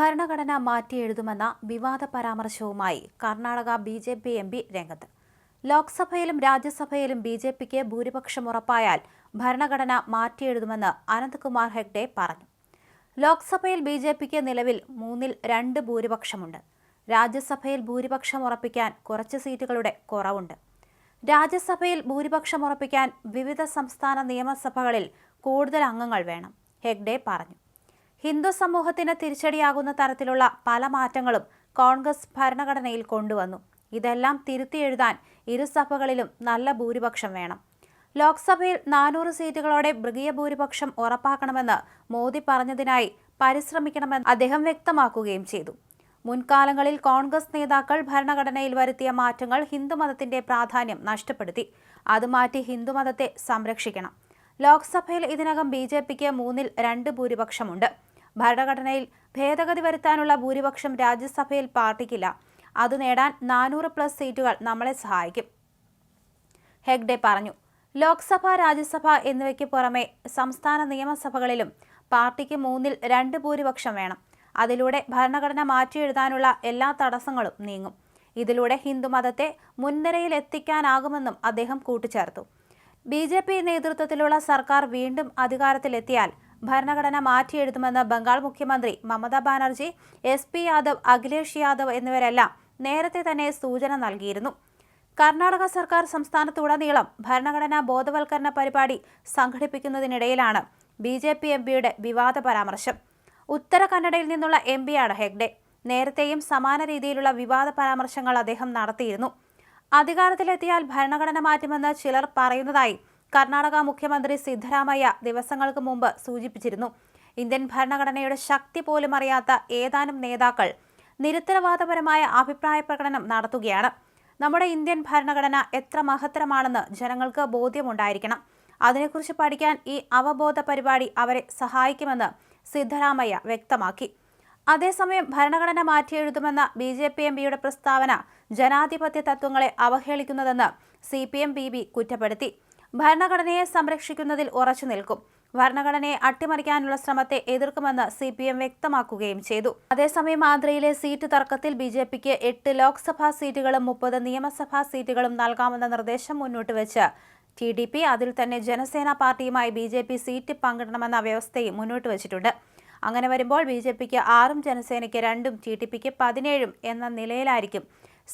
ഭരണഘടന മാറ്റിയെഴുതുമെന്ന വിവാദ പരാമർശവുമായി Karnataka B J P M P രംഗത്ത്. ലോക്സഭയിലും രാജ്യസഭയിലും ബി ജെ പിക്ക് ഭൂരിപക്ഷം ഉറപ്പായാൽ ഭരണഘടന മാറ്റിയെഴുതുമെന്ന് അനന്ത്കുമാർ ഹെഗ്ഡെ പറഞ്ഞു. ലോക്സഭയിൽ ബി ജെ പിക്ക് നിലവിൽ മൂന്നിൽ രണ്ട് ഭൂരിപക്ഷമുണ്ട്. രാജ്യസഭയിൽ ഭൂരിപക്ഷം ഉറപ്പിക്കാൻ കുറച്ച് സീറ്റുകളുടെ കുറവുണ്ട്. രാജ്യസഭയിൽ ഭൂരിപക്ഷം ഉറപ്പിക്കാൻ വിവിധ സംസ്ഥാന നിയമസഭകളിൽ കൂടുതൽ അംഗങ്ങൾ വേണം ഹെഗ്ഡെ പറഞ്ഞു. ഹിന്ദു സമൂഹത്തിന് തിരിച്ചടിയാകുന്ന തരത്തിലുള്ള പല മാറ്റങ്ങളും കോൺഗ്രസ് ഭരണഘടനയിൽ കൊണ്ടുവന്നു. ഇതെല്ലാം തിരുത്തിയെഴുതാൻ ഇരുസഭകളിലും നല്ല ഭൂരിപക്ഷം വേണം. ലോക്സഭയിൽ നാനൂറ് സീറ്റുകളോടെ മൃഗീയ ഭൂരിപക്ഷം ഉറപ്പാക്കണമെന്ന് മോദി പറഞ്ഞതിനായി പരിശ്രമിക്കണമെന്ന് അദ്ദേഹം വ്യക്തമാക്കുകയും ചെയ്തു. മുൻകാലങ്ങളിൽ കോൺഗ്രസ് നേതാക്കൾ ഭരണഘടനയിൽ വരുത്തിയ മാറ്റങ്ങൾ ഹിന്ദുമതത്തിന്റെ പ്രാധാന്യം നഷ്ടപ്പെടുത്തി. അത് മാറ്റി ഹിന്ദുമതത്തെ സംരക്ഷിക്കണം. ലോക്സഭയിൽ ഇതിനകം ബി ജെ പിക്ക് മൂന്നിൽ രണ്ട് ഭൂരിപക്ഷമുണ്ട്. ഭരണഘടനയിൽ ഭേദഗതി വരുത്താനുള്ള ഭൂരിപക്ഷം രാജ്യസഭയിൽ പാർട്ടിക്കില്ല. അത് നേടാൻ നാനൂറ് പ്ലസ് സീറ്റുകൾ നമ്മളെ സഹായിക്കും. ഹെഗ്ഡെ പറഞ്ഞു ലോക്സഭ രാജ്യസഭ എന്നിവയ്ക്ക് പുറമെ സംസ്ഥാന നിയമസഭകളിലും പാർട്ടിക്ക് മൂന്നിൽ രണ്ട് ഭൂരിപക്ഷം വേണം. അതിലൂടെ ഭരണഘടന മാറ്റിയെഴുതാനുള്ള എല്ലാ തടസ്സങ്ങളും നീങ്ങും. ഇതിലൂടെ ഹിന്ദുമതത്തെ മുൻനിരയിൽ എത്തിക്കാനാകുമെന്നും അദ്ദേഹം കൂട്ടിച്ചേർത്തു. ബി നേതൃത്വത്തിലുള്ള സർക്കാർ വീണ്ടും അധികാരത്തിലെത്തിയാൽ ഭരണഘടന മാറ്റിയെഴുതുമെന്ന് ബംഗാൾ മുഖ്യമന്ത്രി മമതാ ബാനർജി എസ് പി യാദവ് അഖിലേഷ് യാദവ് എന്നിവരെല്ലാം നേരത്തെ തന്നെ സൂചന നൽകിയിരുന്നു. കർണാടക സർക്കാർ സംസ്ഥാനത്തുടനീളം ഭരണഘടനാ ബോധവൽക്കരണ പരിപാടി സംഘടിപ്പിക്കുന്നതിനിടയിലാണ് ബി ജെ പി എം പിയുടെ വിവാദ പരാമർശം. ഉത്തര കന്നഡയിൽ നിന്നുള്ള എം പിയാണ് ഹെഗ്ഡെ. നേരത്തെയും സമാന രീതിയിലുള്ള വിവാദ പരാമർശങ്ങൾ അദ്ദേഹം നടത്തിയിരുന്നു. അധികാരത്തിലെത്തിയാൽ ഭരണഘടന മാറ്റുമെന്ന് ചിലർ പറയുന്നതായി കർണാടക മുഖ്യമന്ത്രി സിദ്ധരാമയ്യ ദിവസങ്ങൾക്ക് മുമ്പ് സൂചിപ്പിച്ചിരുന്നു. ഇന്ത്യൻ ഭരണഘടനയുടെ ശക്തി പോലും അറിയാത്ത ഏതാനും നേതാക്കൾ നിരുത്തരവാദപരമായ അഭിപ്രായ പ്രകടനം നടത്തുകയാണ്. നമ്മുടെ ഇന്ത്യൻ ഭരണഘടന എത്ര മഹത്തരമാണെന്ന് ജനങ്ങൾക്ക് ബോധ്യമുണ്ടായിരിക്കണം. അതിനെക്കുറിച്ച് പഠിക്കാൻ ഈ അവബോധ പരിപാടി അവരെ സഹായിക്കുമെന്ന് സിദ്ധരാമയ്യ വ്യക്തമാക്കി. അതേസമയം ഭരണഘടന മാറ്റിയെഴുതുമെന്ന ബി ജെ പി എം പിയുടെ പ്രസ്താവന ജനാധിപത്യ തത്വങ്ങളെ അവഹേളിക്കുന്നതെന്ന് C P M B B കുറ്റപ്പെടുത്തി. ഭരണഘടനയെ സംരക്ഷിക്കുന്നതിൽ ഉറച്ചു നിൽക്കും. ഭരണഘടനയെ അട്ടിമറിക്കാനുള്ള ശ്രമത്തെ എതിർക്കുമെന്ന് സി പി എം വ്യക്തമാക്കുകയും ചെയ്തു. അതേസമയം ആന്ധ്രയിലെ സീറ്റ് തർക്കത്തിൽ ബി ജെ പിക്ക് എട്ട് ലോക്സഭാ സീറ്റുകളും മുപ്പത് നിയമസഭാ സീറ്റുകളും നൽകാമെന്ന നിർദ്ദേശം മുന്നോട്ട് വെച്ച് ടി ഡി പി അതിൽ തന്നെ ജനസേന പാർട്ടിയുമായി ബി ജെ പി സീറ്റ് പങ്കിടണമെന്ന വ്യവസ്ഥയും മുന്നോട്ട് വച്ചിട്ടുണ്ട്. അങ്ങനെ വരുമ്പോൾ ബി ജെ പിക്ക് ആറും ജനസേനയ്ക്ക് രണ്ടും ടി ഡി പിക്ക് പതിനേഴും എന്ന നിലയിലായിരിക്കും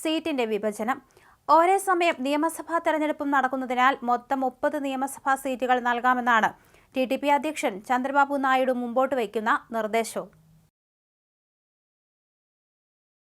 സീറ്റിന്റെ വിഭജനം. ഒരേ സമയം നിയമസഭാ തെരഞ്ഞെടുപ്പും നടക്കുന്നതിനാൽ മൊത്തം മുപ്പത് നിയമസഭാ സീറ്റുകൾ നൽകാമെന്നാണ് ടി അധ്യക്ഷൻ ചന്ദ്രബാബു നായിഡു മുമ്പോട്ട് വയ്ക്കുന്ന നിർദ്ദേശവും.